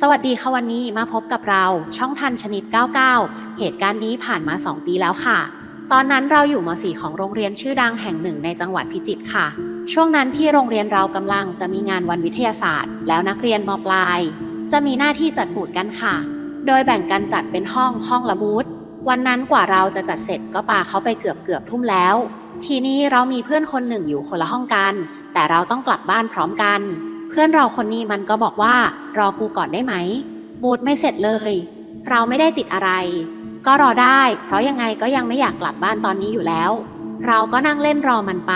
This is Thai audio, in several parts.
สวัสดีค่ะวันนี้มาพบกับเราช่องทันชนิด 99 เหตุการณ์นี้ผ่านมา 2 ปีแล้วค่ะ ตอนนั้นเราอยู่ม .4 ของโรงเรียนชื่อดังแห่งหนึ่งในจังหวัดพิจิตรค่ะ ช่วงนั้นที่โรงเรียนเรากำลังจะมีงานวันวิทยาศาสตร์ แล้วนักเรียนมปลาย จะมีหน้าที่จัดบูธกันค่ะ โดยแบ่งกันจัดเป็นห้องห้องละบูธวันนั้นกว่าเราจะจัดเสร็จก็ปาเขาไปเกือบเกือบทุ่มแล้ว ทีนี้เรามีเพื่อนคนหนึ่งอยู่คนละห้องกัน แต่เราต้องกลับบ้านพร้อมกัน พื่อนเราคนนี้มันก็บอกว่ารอกูก่อนได้ไหม บูธไม่เสร็จเลย เราไม่ได้ติดอะไร ก็รอได้ เพราะยังไงก็ยังไม่อยากกลับบ้านตอนนี้อยู่แล้ว เราก็นั่งเล่นรอมันไป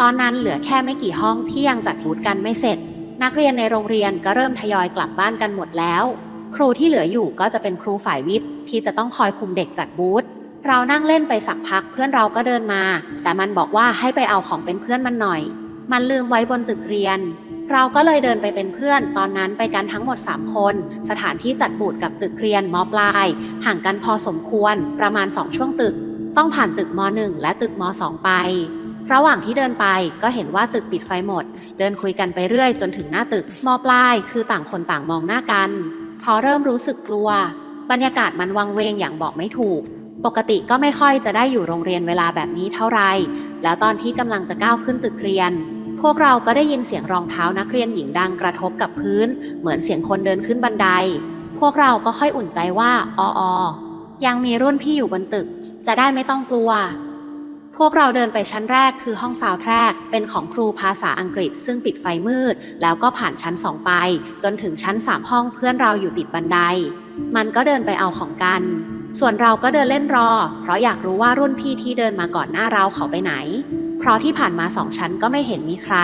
ตอนนั้นเหลือแค่ไม่กี่ห้องที่ยังจัดบูธกันไม่เสร็จ นักเรียนในโรงเรียนก็เริ่มทยอยกลับบ้านกันหมดแล้ว ครูที่เหลืออยู่ก็จะเป็นครูฝ่ายวิทย์ที่จะต้องคอยคุมเด็กจัดบูธเรานั่งเล่นไปสักพักเพื่อนเราก็เดินมา แต่มันบอกว่าให้ไปเอาของเป็นเพื่อนมันหน่อย มันลืมไว้บนตึกเรียน เราก็เลยเดินไปเป็นเพื่อน ตอนนั้นไปกันทั้งหมด 3 คน สถานที่จัดบูธกับตึกเรียนมปลาย ห่างกันพอสมควร ประมาณ 2 ช่วงตึก ต้องผ่านตึกม .1 และตึกม .2 ไป ระหว่างที่เดินไปก็เห็นว่าตึกปิดไฟหมด เดินคุยกันไปเรื่อยจนถึงหน้าตึกมปลาย คือต่างคนต่างมองหน้ากันพอเริ่มรู้สึกกลัว บรรยากาศมันวังเวงอย่างบอกไม่ถูก ปกติก็ไม่ค่อยจะได้อยู่โรงเรียนเวลาแบบนี้เท่าไหร่แล้วตอนที่กำลังจะก้าวขึ้นตึกเรียน พวกเราก็ได้ยินเสียงรองเท้านักเรียนหญิงดังกระทบกับพื้น เหมือนเสียงคนเดินขึ้นบันได พวกเราก็ค่อยอุ่นใจว่าอออยังมีรุ่นพี่อยู่บนตึก จะได้ไม่ต้องกลัว พวกเราเดินไปชั้นแรกคือห้องซาวแทรก เป็นของครูภาษาอังกฤษ ซึ่งปิดไฟมืด แล้วก็ผ่านชั้นสองไป จนถึงชั้นสามห้องเพื่อนเราอยู่ติดบันได มันก็เดินไปเอาของกัน ส่วนเราก็เดินเล่นรอ เพราะอยากรู้ว่ารุ่นพี่ที่เดินมาก่อนหน้าเราเขาไปไหน เพราะที่ผ่านมาสองชั้นก็ไม่เห็นมีใคร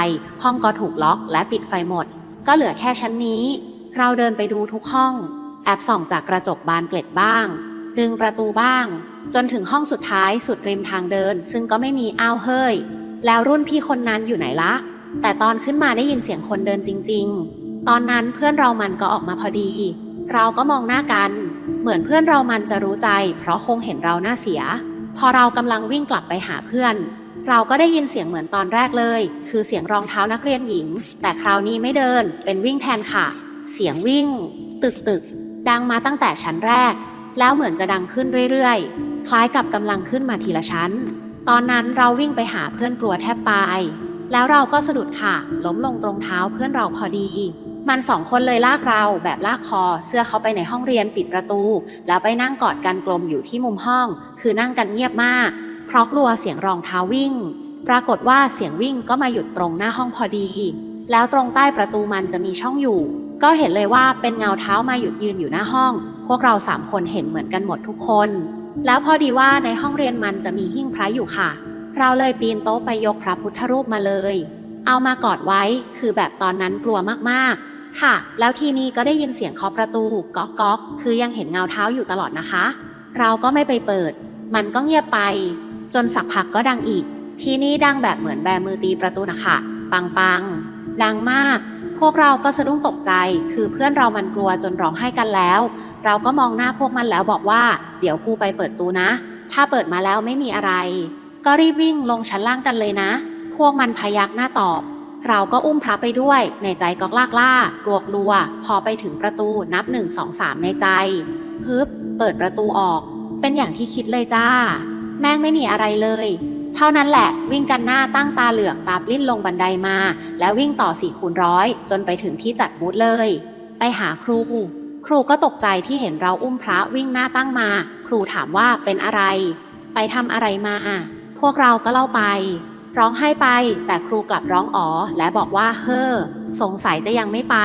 ห้องก็ถูกล็อกและปิดไฟหมด ก็เหลือแค่ชั้นนี้ เราเดินไปดูทุกห้อง แอบส่องจากกระจกบานเกล็ดบ้าง ดึงประตูบ้าง จนถึงห้องสุดท้ายสุดริมทางเดิน ซึ่งก็ไม่มีอ้าวเฮ้ย แล้วรุ่นพี่คนนั้นอยู่ไหนละ แต่ตอนขึ้นมาได้ยินเสียงคนเดินจริง ๆ ตอนนั้นเพื่อนเรามันก็ออกมาพอดี เราก็มองหน้ากัน เหมือนเพื่อนเรามันจะรู้ใจ เพราะคงเห็นเราหน้าเสีย พอเรากำลังวิ่งกลับไปหาเพื่อน เราก็ได้ยินเสียงเหมือนตอนแรกเลย คือเสียงรองเท้านักเรียนหญิง แต่คราวนี้ไม่เดิน เป็นวิ่งแทนค่ะ เสียงวิ่ง ตึกตึกดังมาตั้งแต่ชั้นแรก แล้วเหมือนจะดังขึ้นเรื่อยๆ คล้ายกับกำลังขึ้นมาทีละชั้น ตอนนั้นเราวิ่งไปหาเพื่อนกลัวแทบตาย แล้วเราก็สะดุดค่ะ ล้มลงตรงเท้าเพื่อนเราพอดี มันสองคนเลยลากเราแบบลากคอ เสื้อเขาไปในห้องเรียนปิดประตู แล้วไปนั่งกอดกันกลมอยู่ที่มุมห้อง คือนั่งกันเงียบมาก เพราะกลัวเสียงรองเท้าวิ่ง ปรากฏว่าเสียงวิ่งก็มาหยุดตรงหน้าห้องพอดี แล้วตรงใต้ประตูมันจะมีช่องอยู่ ก็เห็นเลยว่าเป็นเงาเท้ามาหยุดยืนอยู่หน้าห้อง พวกเราสามคนเห็นเหมือนกันหมดทุกคน แล้วพอดีว่าในห้องเรียนมันจะมีหิ้งพระอยู่ค่ะ เราเลยปีนโต๊ะไปยกพระพุทธรูปมาเลย เอามากอดไว้ คือแบบตอนนั้นกลัวมากๆ ค่ะ แล้วทีนี้ก็ได้ยินเสียงเคาะประตูก๊อกก๊อกคือยังเห็นเงาเท้าอยู่ตลอดนะคะ เราก็ไม่ไปเปิด มันก็เงียบไป จนสักพักก็ดังอีก ทีนี้ดังแบบเหมือนแบมือตีประตูนะคะปังปังดังมาก พวกเราก็สะดุ้งตกใจ คือเพื่อนเรามันกลัวจนร้องไห้กันแล้ว เราก็มองหน้าพวกมันแล้วบอกว่า เดี๋ยวครูไปเปิดตูนะ ถ้าเปิดมาแล้วไม่มีอะไร ก็รีบวิ่งลงชั้นล่างกันเลยนะ พวกมันพยักหน้าตอบ เราก็อุ้มพระไปด้วย ในใจก็ลากล่ากลัวกลัว พอไปถึงประตูนับหนึ่งสองสามในใจ ฮึบ เปิดประตูออก เป็นอย่างที่คิดเลยจ้า แม่งไม่มีอะไรเลย เท่านั้นแหละวิ่งกันหน้าตั้งตาเหลือกตาปลิ้นลงบันไดมา แล้ววิ่งต่อสี่คูณร้อยจนไปถึงที่จัดบูธเลย ไปหาครู ครูก็ตกใจที่เห็นเราอุ้มพระวิ่งหน้าตั้งมา ครูถามว่าเป็นอะไร ไปทำอะไรมาพวกเราก็เล่าไป ร้องไห้ไป แต่ครูกลับร้องอ๋อและบอกว่าเฮ้อสงสัยจะยังไม่ไป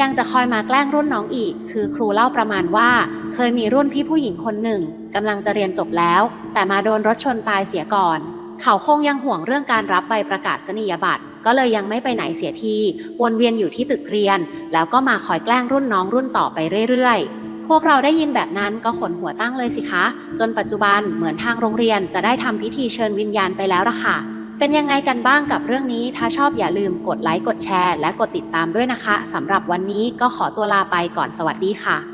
ยังจะคอยมาแกล้งรุ่นน้องอีก คือครูเล่าประมาณว่า เคยมีรุ่นพี่ผู้หญิงคนหนึ่งกำลังจะเรียนจบแล้ว แต่มาโดนรถชนตายเสียก่อน เขาคงยังห่วงเรื่องการรับใบประกาศนียบัตร ก็เลยยังไม่ไปไหนเสียทีวนเวียนอยู่ที่ตึกเรียน แล้วก็มาคอยแกล้งรุ่นน้องรุ่นต่อไปเรื่อยๆ พวกเราได้ยินแบบนั้นก็ขนหัวตั้งเลยสิคะ จนปัจจุบันเหมือนทางโรงเรียนจะได้ทำพิธีเชิญวิญญาณไปแล้วล่ะค่ะ เป็นยังไงกันบ้างกับเรื่องนี้ ถ้าชอบอย่าลืมกดไลค์กดแชร์ และกดติดตามด้วยนะคะสำหรับวันนี้ก็ขอตัวลาไปก่อนสวัสดีค่ะ